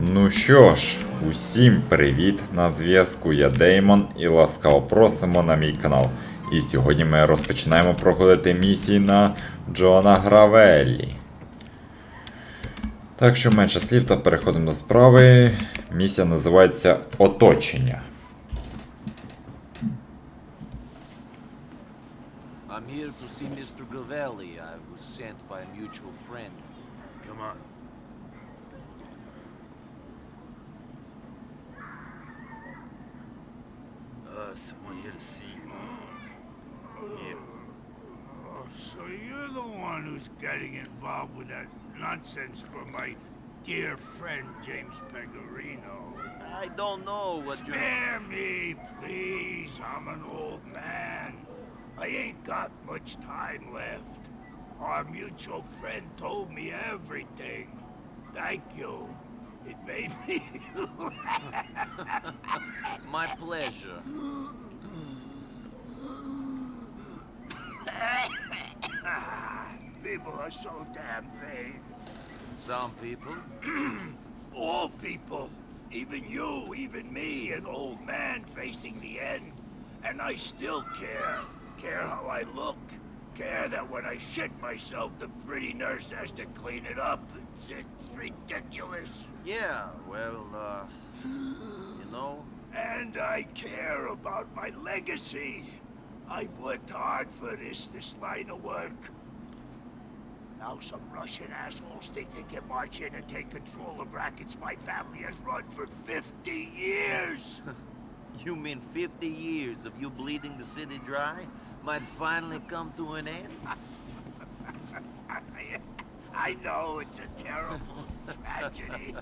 Ну що ж, усім привіт! На зв'язку я Деймон і ласкаво просимо на мій канал. І сьогодні ми розпочинаємо проходити місії на Джона Гравеллі. Так що менше слів та переходимо до справи. Місія називається Оточення. I'm here to see Mr. Gravelli. I was sent by a mutual friend. Come on. Uh, someone here to see you. Yeah. Oh, so you're the one who's getting involved with that nonsense for my dear friend James Pecorino. I don't know what you Spare me, please. I'm an old man. I ain't got much time left. Our mutual friend told me everything. Thank you. It made me My pleasure. People are so damn vain. Some people. All people. Even you, even me, an old man facing the end. And I still care. Care how I look. Care that when I shit myself, the pretty nurse has to clean it up. It's, ridiculous. Yeah, well, uh. You know, And I care about my legacy. I've worked hard for this, this line of work. Now some Russian assholes think they can march in and take control of rackets my family has run for 50 years. you mean 50 years of you bleeding the city dry might finally come to an end? I, know it's a terrible tragedy.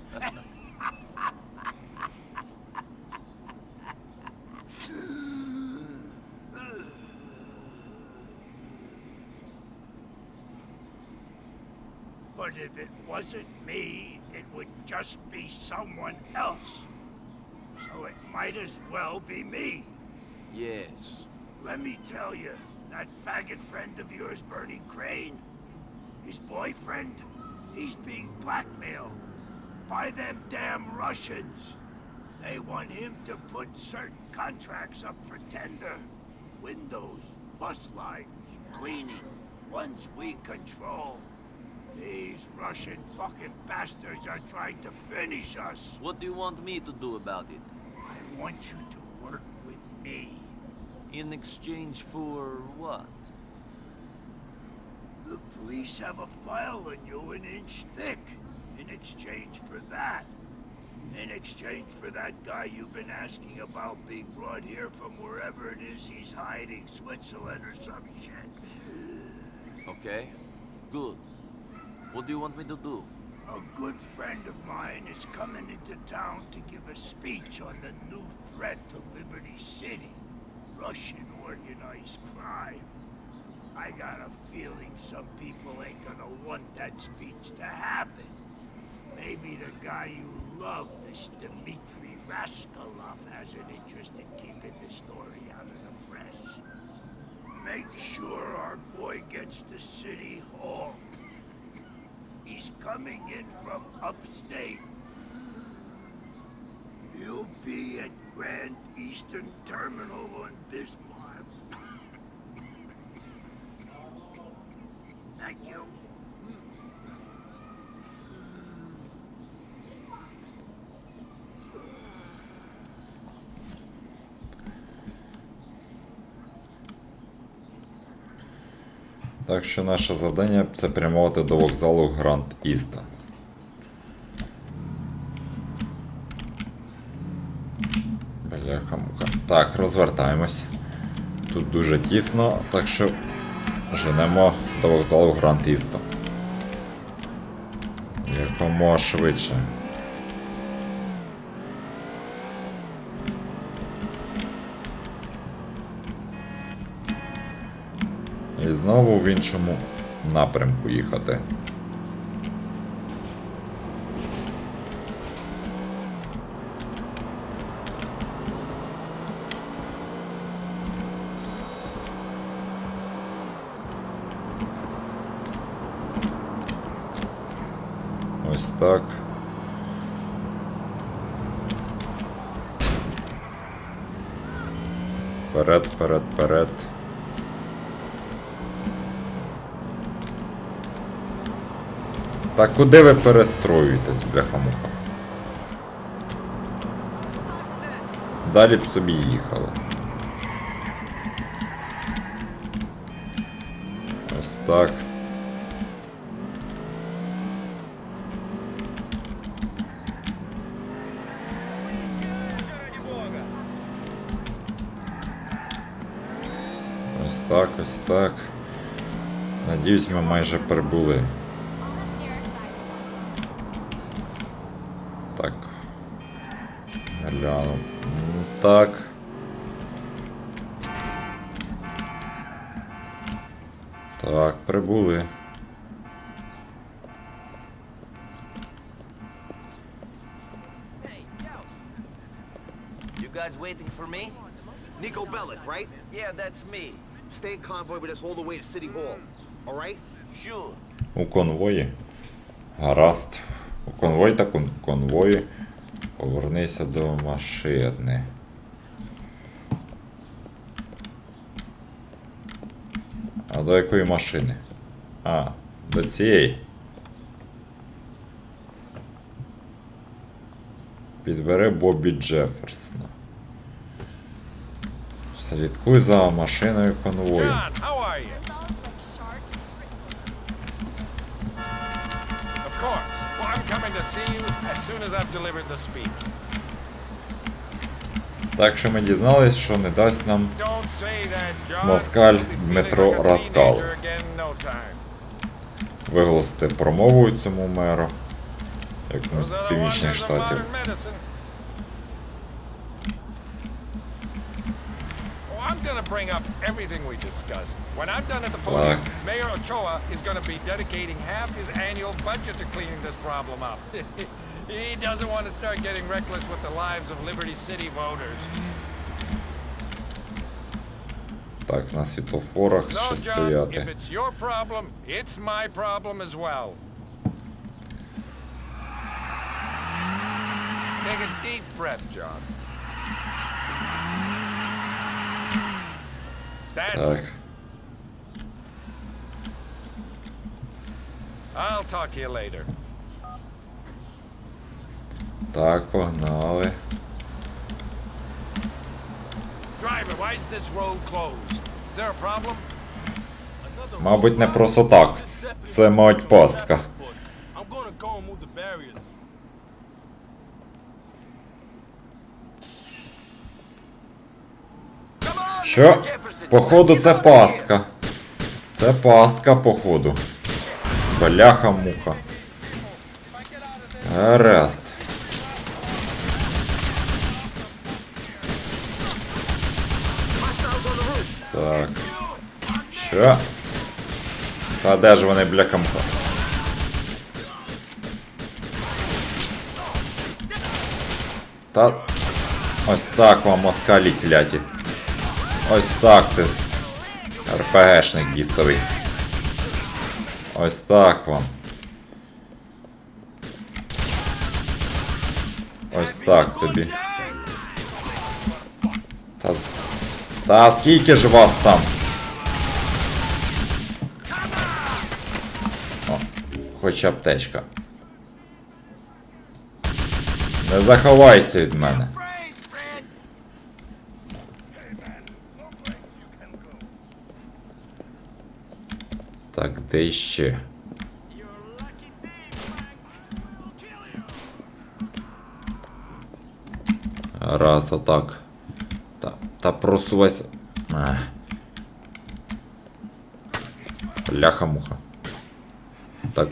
But if it wasn't me, it would just be someone else. So it might as well be me. Yes. Let me tell you, that faggot friend of yours, Bernie Crane, his boyfriend, he's being blackmailed by them damn Russians. They want him to put certain contracts up for tender. Windows, bus lines, cleaning, ones we control. These Russian fucking bastards are trying to finish us. What do you want me to do about it? I want you to work with me. In exchange for what? Police have a file on you an inch thick. In exchange for that. In exchange for that guy you've been asking about being brought here from wherever it is he's hiding, Switzerland or some shit. Okay. Good. What do you want me to do? A good friend of mine is coming into town to give a speech on the new threat to Liberty City. Russian organized crime. I got a feeling some people ain't gonna want that speech to happen. Maybe the guy you love, this Dmitri Raskolov, has an interest in keeping the story out of the press. Make sure our boy gets to City Hall. He's coming in from upstate. He'll be at Grand Eastern Terminal on Bismarck. Так що наше завдання це прямувати до вокзалу Гранд Істон. Бляха-муха. Так, розвертаємось. Тут дуже тісно, так що женемо до вокзалу Гранд Істон. Якомога швидше. І знову в іншому напрямку їхати. так. Вперед, вперед, вперед. Та куди ви перестроюєтесь, бляха-муха? Далі б собі їхали. Ось так. Так, ось так. Надіюсь, ми майже прибули. Так. Гляну. Ну, Так. Так, прибули. You guys waiting for me? Nico Bellic, right? Yeah, that's me. Stay in convoy with us all the way to City Hall. All right? Sure. У конвої. Гаразд. У конвой так у конвої. Повернися до машини. А до якої машини? А, до цієї. Підбери Бобі Джеферсона. I've delivered the speech. Так що ми дізнались, що не дасть нам. Москаль Дмитро Раскал. виголосити промову цьому меру якомусь з північних штатів. gonna bring up everything we discussed. When I'm done at the podium, Так. Mayor Ochoa is gonna be dedicating half his annual budget to cleaning this problem up. he doesn't want to start getting reckless with the lives of Liberty City voters. Так, на світлофорах So, ще John, if стояти. it's your problem, it's my problem as well. Take a deep breath, John. Так. I'll talk to you later. так, погнали. Driver, why is this road closed? Is there a problem? Мабуть, не просто так. Це, мабуть, пастка. I'm gonna go and move the barriers. Що? Походу, це пастка. Це пастка, походу. Бляха-муха. Гаразд. Так. Що? Та де ж вони, бляха-муха? Та... Ось так вам москалі кляті. Ось так ти. РПГшник бісовий. Ось так вам. Ось так тобі. Та, та скільки ж вас там? О, хоч аптечка. Не заховайся від мене. Так, де ще? Раз, отак. Та, та просувайся. Ех. Бляха-муха. Так.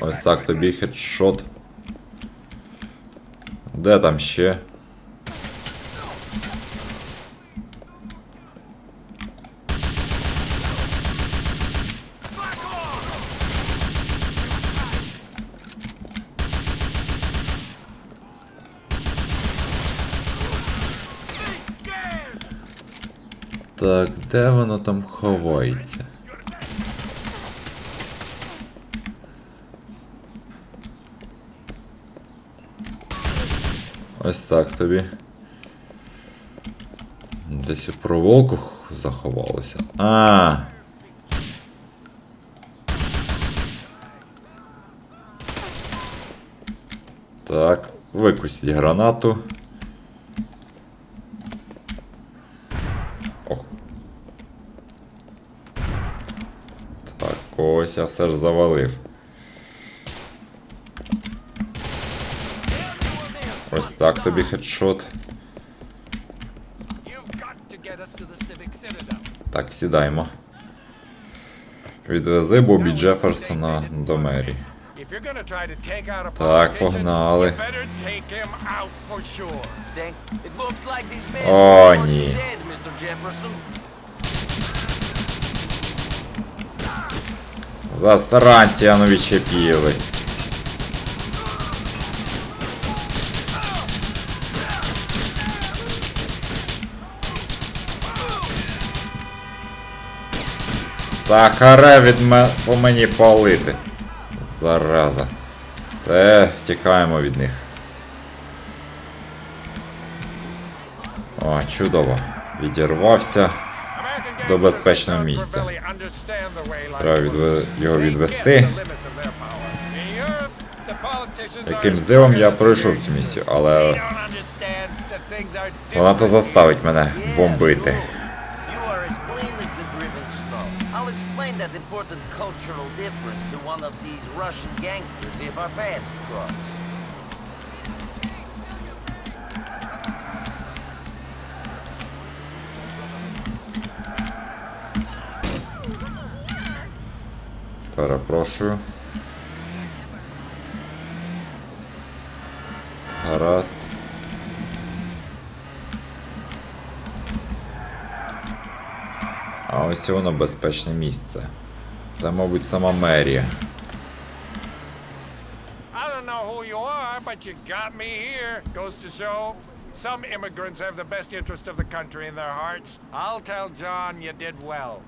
Ось так тобі хедшот. Де там ще? Так, де воно там ховається? Ось так тобі. Десь у проволоку заховалося. А. Так, викусіть гранату. Ох. Так, ось я все ж завалив. Ось так тобі хедшот. Так, сідаємо. Відвези Бобі Джеферсона до мері. If you're gonna try Застаранці, а ну відчепілись. Так, харе від ме... по мені палити. Зараза. Все, тікаємо від них. О, чудово. Відірвався. До безпечного місця. Треба відве- його відвести. as дивом я пройшов цю місію, але вона то заставить мене бомбити. important cultural difference to one of these Russian gangsters if our paths cross. Перепрошую. Гаразд. А ось і воно безпечне місце. Це, мабуть, сама мерія. But you got me here. Goes to show, some immigrants have the best interest of the country in their hearts. I'll tell John you did well.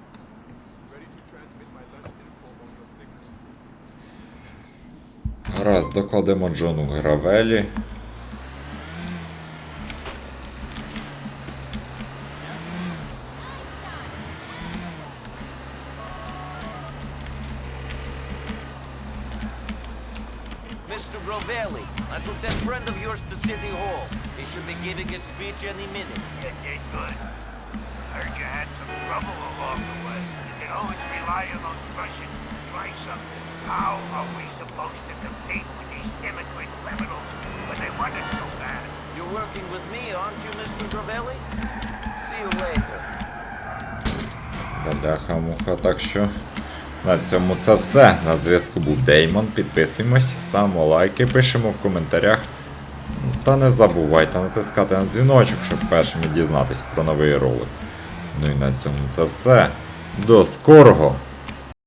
Гаразд, докладемо Джону Гравелі. Mr. Grovelli, I took that friend of yours to City Hall. He should be giving a speech any minute. You did good. Heard you had some trouble along the way. You can always rely on those Russians to try something. How are we supposed to compete with these immigrant criminals when they want us so bad? You're working with me, aren't you, Mr. Grovelli? See you later. Бляха-муха, так що на цьому це все. На зв'язку був Деймон. Підписуємось, ставимо лайки, пишемо в коментарях. Та не забувайте натискати на дзвіночок, щоб першими дізнатись про новий ролик. Ну і на цьому це все. До скорого!